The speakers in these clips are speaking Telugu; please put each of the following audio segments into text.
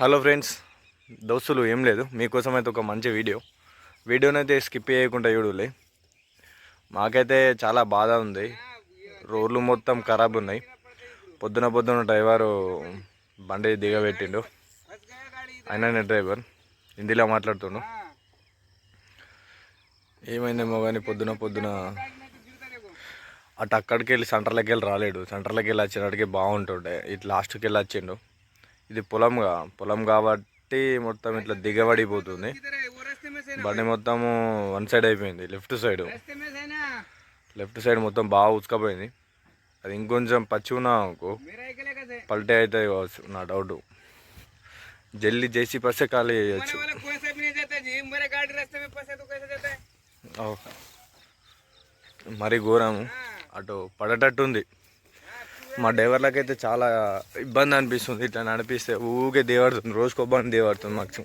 హలో ఫ్రెండ్స్ దోస్తులు ఏం లేదు. మీకోసం అయితే ఒక మంచి వీడియో. వీడియోనైతే స్కిప్ చేయకుండా చూడులే. మాకైతే చాలా బాధ ఉంది. రోడ్లు మొత్తం ఖరాబ్ ఉన్నాయి. పొద్దున పొద్దున డ్రైవరు బండి దిగబెట్టిండు. ఆయననే డ్రైవర్. హిందీలో మాట్లాడుతుండు. ఏమైందేమో కానీ పొద్దున పొద్దున అటు అక్కడికి వెళ్ళి సెంటర్లోకి వెళ్ళి రాలేడు. సెంటర్లోకి వెళ్ళి వచ్చినట్టుకి బాగుంటుండే. ఇటు లాస్ట్కి వెళ్ళి వచ్చిండు. ఇది పొలంగా పొలం కాబట్టి మొత్తం ఇట్లా దిగబడిపోతుంది. బండి మొత్తము వన్ సైడ్ అయిపోయింది లెఫ్ట్ సైడ్. లెఫ్ట్ సైడ్ మొత్తం బాగా ఉచకపోయింది అది ఇంకొంచెం పచ్చి ఉన్నా అనుకో పల్టే అవుతాయి కావచ్చు నా డౌట్. జల్లి జేసీ పసే ఖాళీ చేయొచ్చు. మరి ఘోరము. అటు పడేటట్టుంది. మా డ్రైవర్లకైతే చాలా ఇబ్బంది అనిపిస్తుంది ఇట్లా నడిపిస్తే ఊకే దేవాడుతుంది రోజుకో బండి దేవాడుతుంది మాకు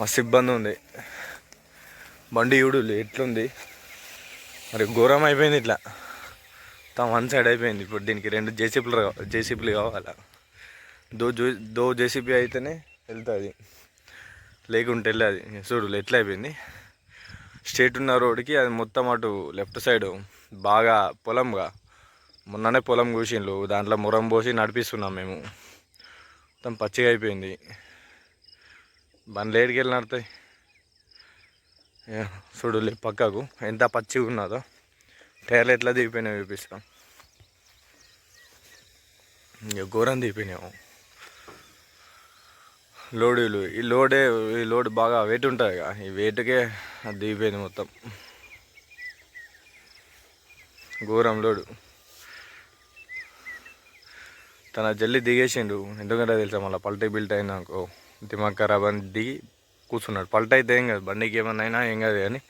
మస్తు ఇబ్బంది ఉంది. బండి చూడు ఎట్లుంది. మరి ఘోరం అయిపోయింది ఇట్లా. తమ వన్ సైడ్ అయిపోయింది. ఇప్పుడు దీనికి రెండు జేసీపీలు జేసీపీలు కావాలా. దో జో దో జేసీపీ అయితేనే వెళ్తుంది. లేకుంటే వెళ్ళదు. చూడు ఎట్లా అయిపోయింది. స్ట్రేట్ ఉన్న రోడ్డుకి అది మొత్తం అటు లెఫ్ట్ సైడ్ బాగా పొలంగా మొన్ననే పొలం కూసిండ్రు దాంట్లో మురం పోసి నడిపిస్తున్నాం మేము. మొత్తం పచ్చిగా అయిపోయింది. బండ్లు ఏడికి వెళ్ళి నడతాయి. చూడులే పక్కకు. ఎంత పచ్చిగా ఉన్నదో. టైర్లు ఎట్లా దిగిపోయినాయో చూపిస్తాం. ఇక ఘోరం దిగిపోయినాము లోడులు ఈ లోడే ఈ లోడ్ బాగా వెయిట్ ఉంటుంది కదా ఈ వెయిట్కే అది దిగిపోయింది మొత్తం. ఘోరం లోడు. తన జల్లి దిగేసిండు. ఎందుకంటే తెలుసా మళ్ళీ పల్టీ బిల్ట్ అయినాకో దిమాగ్ ఖరాబ్ అని దిగి కూర్చున్నాడు. పల్ట అయితే ఏం కాదు బండికి ఏమన్నా అయినా ఏం కాదు కానీ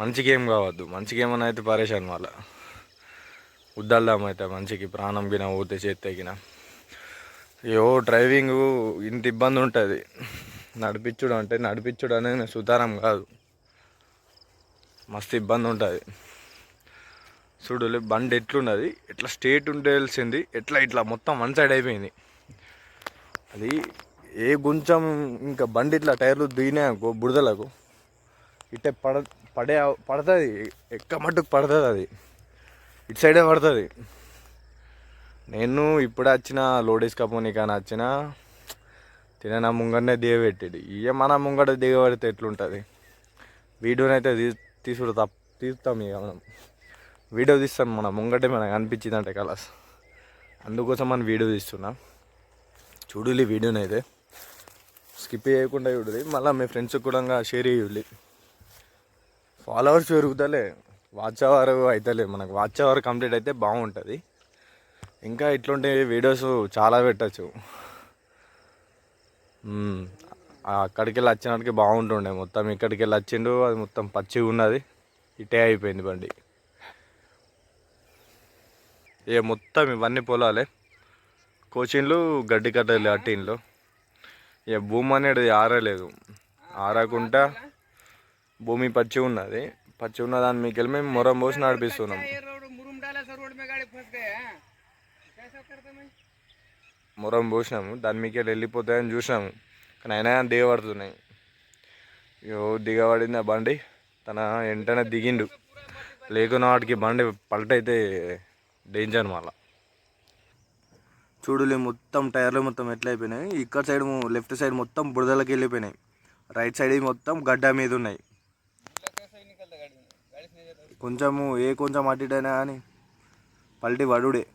మంచికి ఏం కావద్దు. మంచికి ఏమన్నా అయితే పారేశాను మళ్ళా. ఉద్దల్దాం అయితే మంచికి ప్రాణం గిన పోతే చేతి తగిన అయ్యో డ్రైవింగ్ ఇంత ఇబ్బంది ఉంటుంది. నడిపించుడు అంటే నడిపించుడు అనేది సుతారం కాదు. మస్తు ఇబ్బంది ఉంటుంది. చూడలే బండి ఎట్లున్నది? ఎట్లా స్టేట్ ఉండాల్సింది ఎట్లా ఇట్లా మొత్తం వన్ సైడ్ అయిపోయింది. అది ఏ గుంచం ఇంకా బండి ఇట్లా టైర్లు దిగినాయనుకో బుడదలకు ఇట్టే పడ పడే పడుతుంది. ఎక్క మట్టుకు పడుతుంది అది. ఇటు సైడే పడుతుంది. నేను ఇప్పుడు వచ్చిన లోడీస్ కపోని కానీ వచ్చిన తిన ముంగడనే దిగబెట్టాడు ఇక మన ముంగడ దిగబడితే ఎట్లుంటుంది? వీడియోనైతే తీ తీసుడు తప్ప తీస్తాం ఇక మనం. వీడియో తీస్తాను మన ముంగటే మనకు అనిపించిందంటే కలర్స్. అందుకోసం మనం వీడియో తీస్తున్నా. చూడులి వీడియోనైతే స్కిప్ చేయకుండా చూడులి. మళ్ళీ మీ ఫ్రెండ్స్కి కూడా షేర్ చేయాలి. ఫాలోవర్స్ పెరుగుతలే. వాచ్ అవర్ అవుతలే మనకు వాచ్ అవర్ కంప్లీట్ అయితే బాగుంటుంది. ఇంకా ఇట్లాంటి వీడియోస్ చాలా పెట్టచ్చు. అక్కడికి వెళ్ళి వచ్చినట్టుకి బాగుంటుండే. మొత్తం ఇక్కడికి వెళ్ళి వచ్చిండు అది మొత్తం పచ్చిగా ఉన్నది ఇటే అయిపోయింది బండి. ఇక మొత్తం ఇవన్నీ పొలాలే. కోచిన్లు గడ్డి కట్టలు టీన్లో ఇక భూమి అనేది ఆరలేదు. ఆరకుండా భూమి పచ్చి ఉన్నది. పచ్చి ఉన్న దాని మీకు వెళ్ళి మేము మొరం పోసి నడిపిస్తున్నాం. మొరం పోసినాము. దాని మీకు వెళ్ళిపోతాయని చూసినాము. కానీ అయినా దిగబడుతున్నాయి అయ్యో దిగబడింది ఆ బండి. తన వెంటనే దిగిండు. లేకున్న వాటికి బండి పల్టైతే డేంజర్ మళ్ళా. చూడులే మొత్తం టైర్లు మొత్తం ఎట్లయిపోయినాయి ఇక్కడ సైడ్ లెఫ్ట్ సైడ్ మొత్తం బురదలకి వెళ్ళిపోయినాయి. రైట్ సైడ్ మొత్తం గడ్డ మీద ఉన్నాయి. కొంచెము ఏ కొంచెం అటు కానీ పల్టి వడుడే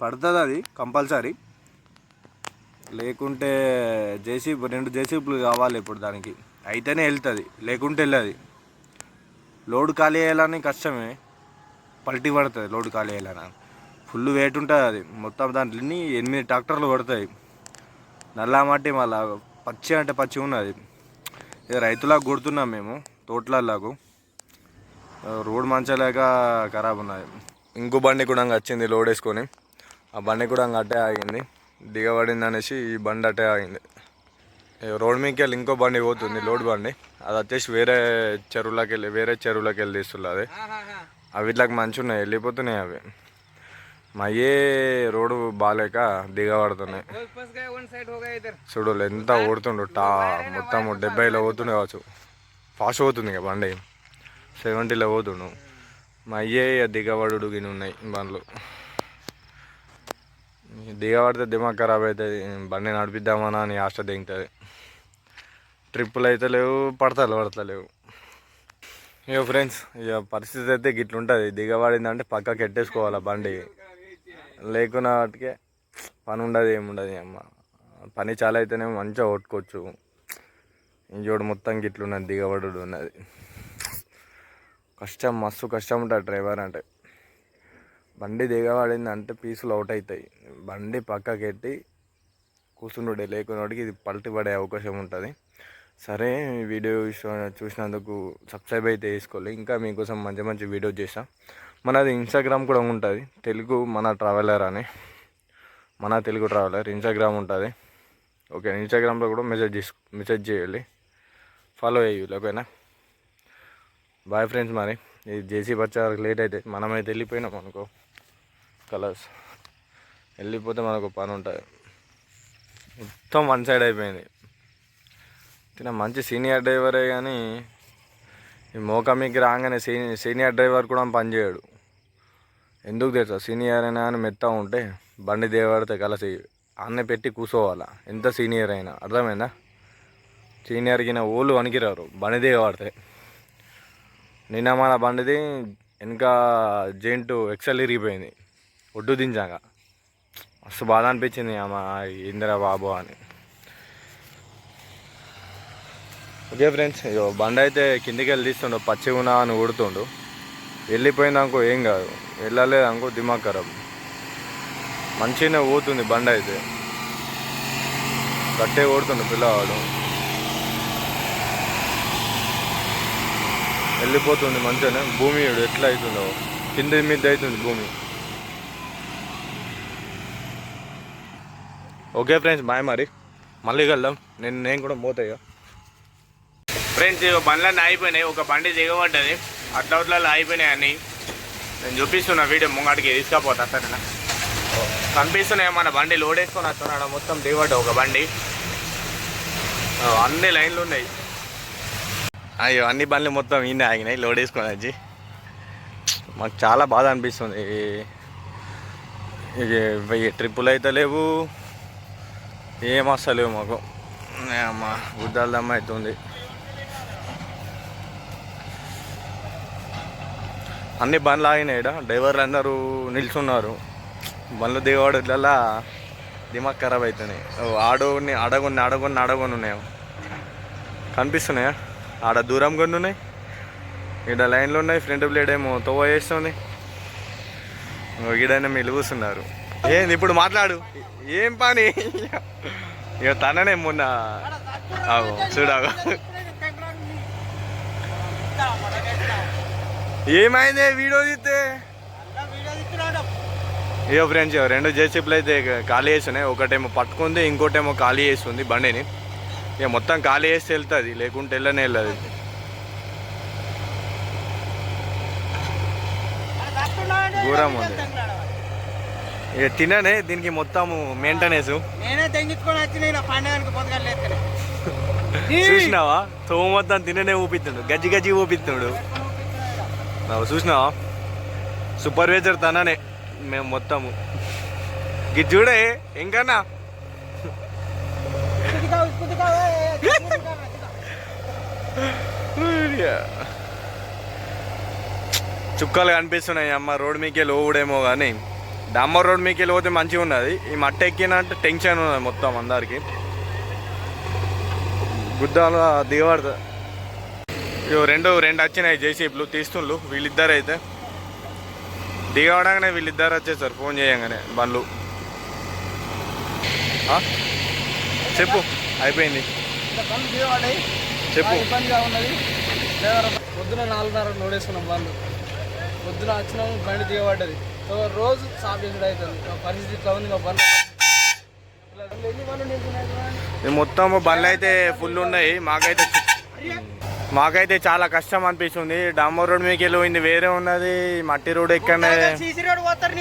పడుతుంది అది కంపల్సరీ. లేకుంటే జేసీబీ రెండు జేసీబీలు కావాలి ఇప్పుడు దానికి. అయితేనే వెళ్తుంది లేకుంటే వెళ్ళదు. లోడ్ ఖాళీ చేయాలని కష్టమే. పల్టీ పడుతుంది లోడ్ ఖాళీ అయ్యేలా ఫుల్ వెయిట్ ఉంటుంది అది. మొత్తం దాంట్లో ఎనిమిది ట్రాక్టర్లు పడతాయి నల్లామట్టి మళ్ళా పచ్చి అంటే పచ్చి ఉన్నది. ఇది రైతులకు కొడుతున్నాం మేము తోటలకు రోడ్ మంచిగా లేక ఖరాబ్ ఉన్నది. ఇంకో బండి కూడా వచ్చింది లోడ్ వేసుకొని. ఆ బండి కూడా అట్టే ఆగింది. దిగబడింది అనేసి ఈ బండి అట్టే ఆగింది. రోడ్ మీదకి వెళ్ళి ఇంకో బండి పోతుంది లోడ్ బండి. అది వచ్చేసి వేరే చెరువులోకి వెళ్ళి వేరే చెరువులోకి వెళ్ళి తీస్తుంది అవి ఇట్లా మంచి ఉన్నాయి వెళ్ళిపోతున్నాయి అవి. మయే రోడ్డు బాగాలేక దిగబడుతున్నాయి. చూడు ఎంత ఓడుతుండు టా మొత్తం డెబ్బైలో పోతుండే కావచ్చు. ఫాస్ట్ పోతుంది ఇక బండి. సెవెంటీలో పోతుండు. మయ్యే దిగబడు గిని ఉన్నాయి బండ్లు. దిగబడితే దిమాగ్ ఖరాబ్ అవుతుంది బండి నడిపిద్దామని అని ఆశ దిగుతుంది ట్రిప్పులు అయితే లేవు పడతలు పడతలేవు. ఇక ఫ్రెండ్స్ ఇక పరిస్థితి అయితే గిట్లుంటుంది. దిగబడిందంటే పక్కకి ఎట్టేసుకోవాలి బండి. లేకున్నా వాటికే పని ఉండదు ఏముండదు అమ్మ. పని చాలా అయితేనే మంచిగా కొట్టుకోవచ్చు. ఇంజోడు మొత్తం గిట్లున్నది దిగబడు ఉన్నది. కష్టం మస్తు కష్టం ఉంటుంది డ్రైవర్ అంటే. బండి దిగబడింది అంటే పీసులు అవుట్ అవుతాయి బండి పక్కకి ఎట్టి కూర్చుండే లేకున్నోడికి ఇది పల్టి పడే అవకాశం ఉంటుంది. సరే వీడియో చూసినందుకు సబ్స్క్రైబ్ అయితే చేసుకోవాలి ఇంకా మీకోసం మంచి మంచి వీడియో చేసా మనది ఇన్స్టాగ్రామ్ కూడా ఉంటుంది. తెలుగు మన ట్రావెలర్ అని. మన తెలుగు ట్రావెలర్ ఇన్స్టాగ్రామ్ ఉంటుంది. ఓకే ఇన్స్టాగ్రామ్లో కూడా మెసేజ్ చేసు మెసేజ్ చేయాలి. ఫాలో చేయాలి ఓకేనా? బాయ్ ఫ్రెండ్స్ మరి. ఇది జేసీ వచ్చే వరకు లేట్ అయితే మనమైతే వెళ్ళిపోయినాం అనుకో. కలర్స్ వెళ్ళిపోతే మనకు పని ఉంటుంది మొత్తం వన్ సైడ్ అయిపోయింది. తిన మంచి సీనియర్ డ్రైవరే కానీ ఈ మోకమికి రాగానే సీనియర్ సీనియర్ డ్రైవర్ కూడా పనిచేయడు ఎందుకు తెలుసా? సీనియర్ అయినా అని మెత్త ఉంటే బండి దేవడితే కలిసి అన్న పెట్టి కూర్చోవాలా ఎంత సీనియర్ అయినా. అర్థమైందా? సీనియర్ ఓళ్ళు వణికిరారు బండి దేవాడితే. నిన్న మన బండిది వెనక జెంట్ ఎక్సెల్ ఇరిగిపోయింది. ఒడ్డు దించాక. మస్తు బాధ అనిపించింది అమ్మ ఇందిరా బాబు అని. ఓకే ఫ్రెండ్స్ ఇగో బండి అయితే కిందికి వెళ్ళి తీస్తుండు. పచ్చి ఉన్నా అని ఊడుతుండు వెళ్ళిపోయింది అనుకో ఏం కాదు. వెళ్ళలేదు అనుకో దిమాగ్ ఖరాబ్. మంచిగానే పోతుంది బండి అయితే. గట్టే ఓడుతుండు పిల్లవాడు. వెళ్ళిపోతుంది మంచిగానే. భూమి ఎట్లా అవుతుందో. కింద మీద అవుతుంది భూమి. ఓకే ఫ్రెండ్స్ బాయ్ మరి. మళ్ళీ వెళ్దాం నేను నేను కూడా పోతాయి ఫ్రెండ్స్ ఇక బండ్లన్నీ అయిపోయినాయి ఒక బండి దిగబడ్డది. అట్లా అట్లా అయిపోయినాయి అన్ని. నేను చూపిస్తున్నా వీడియో ముంగడికి తీసుకపోతా సరేనా? కనిపిస్తున్నాయి మన బండి లోడ్ వేసుకొని వస్తున్నాడు మొత్తం దిగబడ్డ ఒక బండి. అన్ని లైన్లు ఉన్నాయి. అయ్యో అన్ని బండ్లు మొత్తం ఈయన ఆగినాయి లోడ్ వేసుకొని వచ్చి. మాకు చాలా బాధ అనిపిస్తుంది. ఇక ట్రిప్పులు అయితే లేవు. ఏం వస్తలేవు మాకు. అమ్మ గుద్దాల అవుతుంది అన్ని బండ్లు ఆగినాయి ఈడ. డ్రైవర్లు అందరూ నిల్చున్నారు. బండ్లు దిగవాడట్లల్లా దిమాగ్ ఖరాబ్ అవుతున్నాయి ఓ, ఆడోని అడగొని అడగొని అడగొన్ని ఉన్నాయి. కనిపిస్తున్నాయా? ఆడ దూరం కొన్ని ఉన్నాయి. ఈడ లైన్లు ఉన్నాయి. ఫ్రంట్ బ్లేడ్ ఏమో తోవ చేస్తుంది. ఈడైనా మీరు కూస్తున్నారు ఏంది ఇప్పుడు మాట్లాడు. ఏం పని? ఇక తననే మొన్న. చూడాగా ఏమైంది? వీడియో తీస్తే? ఇక ఫ్రెండ్స్ రెండు జేసీపీలు అయితే ఖాళీ చేస్తున్నాయి. ఒకటేమో పట్టుకుంది ఇంకోటేమో ఖాళీ చేస్తుంది బండిని. ఇక మొత్తం ఖాళీ చేస్తే వెళ్తుంది లేకుంటే వెళ్ళనే వెళ్ళదు. ఘోరం ఉంది. ఇక తిననే దీనికి మొత్తం మెయింటెనెన్స్ చూసినావా? తోమ మొత్తం తిననే ఊపిస్తుండు గజ్జి గజ్జి ఊపిస్తుండు నువ్వు సూపర్వైజర్ తననే. మేము మొత్తము. ఇది చూడే ఇంకన్నా చుక్కలు కనిపిస్తున్నాయి అమ్మ రోడ్ మీకే లోవుడేమో కానీ డమ్మ రోడ్ మీకే పోతే మంచిగా ఉన్నది. ఈ మట్ట ఎక్కినంటే టెన్షన్ ఉన్నది మొత్తం అందరికి. గుద్దాలు దిగబడతా. రెండు రెండు వచ్చినాయి జేసీపీలు తీస్తుండ్రు వీళ్ళిద్దరు అయితే దిగవడంగానే వీళ్ళిద్దరు వచ్చేసారు. ఫోన్ చేయంగానే బండ్లు? చెప్పు. అయిపోయింది. చెప్పు. ఇబ్బందిగా ఉన్నది పొద్దున నాలుగున్నర నోడేసుకున్నాం వాళ్ళు పొద్దున వచ్చినాము బండి దిగబడ్డది. రోజు సాఫ్ చేసుడు అవుతుంది పరిస్థితి ఇట్లా ఉంది మా బండ్లు మొత్తం బండ్లు అయితే ఫుల్ ఉన్నాయి. మాకైతే మాకైతే చాలా కష్టం అనిపిస్తుంది. డాంబర్ రోడ్ మీకు వెళ్ళిపోయింది. వేరే ఉన్నది. మట్టి రోడ్ ఎక్కడనే. పోతారు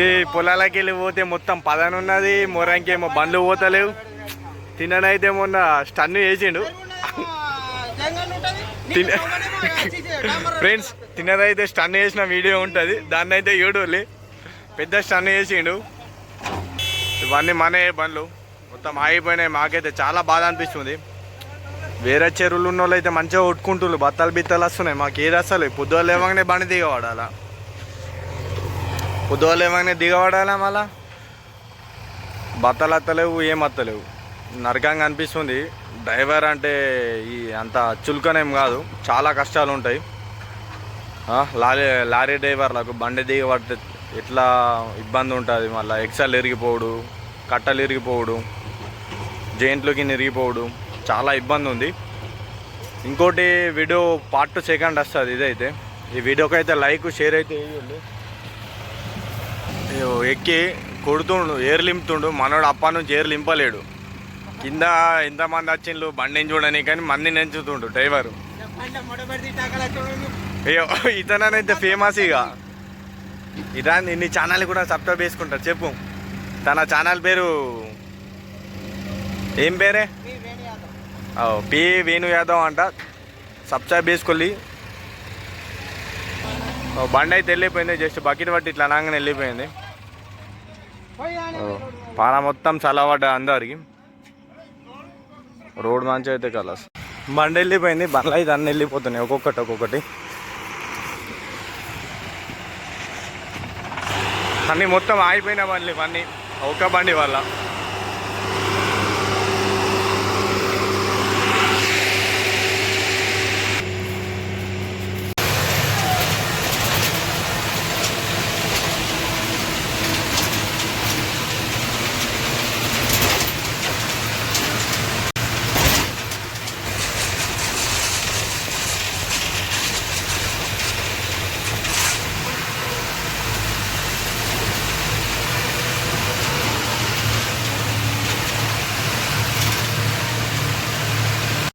ఈ పొలాలకి వెళ్ళి పోతే మొత్తం పదన ఉన్నది. మొరంకేమో బండ్లు పోతలేవు. తినడైతే మొన్న స్టన్ చేసిండు తిన ఫ్రెండ్స్ తినదైతే స్టన్ చేసిన వీడియో ఉంటుంది. దాన్ని అయితే యూడోలే పెద్ద స్టన్ చేసిండు ఇవన్నీ మనే బండ్లు. మొత్తం ఆగిపోయినాయి. మాకైతే చాలా బాధ అనిపిస్తుంది. వేరే చెరువులు ఉన్న వాళ్ళు అయితే మంచిగా కొట్టుకుంటున్నారు బత్తాలు బిత్తాలు వస్తున్నాయి. మాకు ఏది అసలు? పొద్దుగా లేవగానే బండి దిగబడాలా? పొద్దుగా లేవగానే దిగబడాలా మళ్ళా? బత్తలు అత్తలేవు ఏం అత్తలేవు. నరకంగా అనిపిస్తుంది. డ్రైవర్ అంటే ఈ అంత చులకనేం కాదు. చాలా కష్టాలు ఉంటాయి. లారీ లారీ డ్రైవర్లకు బండి దిగబడితే ఎట్లా ఇబ్బంది ఉంటుంది మళ్ళీ? ఎక్సల్ ఇరిగిపోవుడు కట్టలు ఇరిగిపోవుడు జైంట్లోకి ఇరిగిపోవుడు. చాలా ఇబ్బంది ఉంది. ఇంకోటి వీడియో పార్ట్ టు సెకండ్ వస్తుంది ఇదైతే. ఈ వీడియోకి అయితే లైక్ షేర్ అయితే వేయండి అయ్యో, ఎక్కి కొడుతుండు ఏరు లింపుతుండు. మనోడు అప్ప నుంచి ఏరు లింపలేడు. కింద ఎంతమంది వచ్చిండ్రు బండిని చూడని కానీ మంది నెంచుతుండు డ్రైవరు అయ్యో ఇతనైతే ఫేమస్ ఇక. ఇదా నీ ఛానల్ కూడా సబ్స్క్రైబ్ చేసుకుంటారు. చెప్పు. తన ఛానల్ పేరు? ఏం పేరే? పి వేణు యాదవ్ అంట. సబ్స్క్రైబ్ చేసుకోలి బండి అయితే వెళ్ళిపోయింది జస్ట్ బకెట్ పట్టి ఇట్లా అనగానే వెళ్ళిపోయింది. పాన మొత్తం చల్లబడ్డ అందరికి. రోడ్ మంచి అయితే కలర్స్ బండి వెళ్ళిపోయింది బండ్లు అయితే అన్నీ వెళ్ళిపోతున్నాయి ఒక్కొక్కటి ఒక్కొక్కటి. అన్నీ మొత్తం ఆగిపోయిన బండ్లు ఇవన్నీ ఒక్క బండి వల్ల.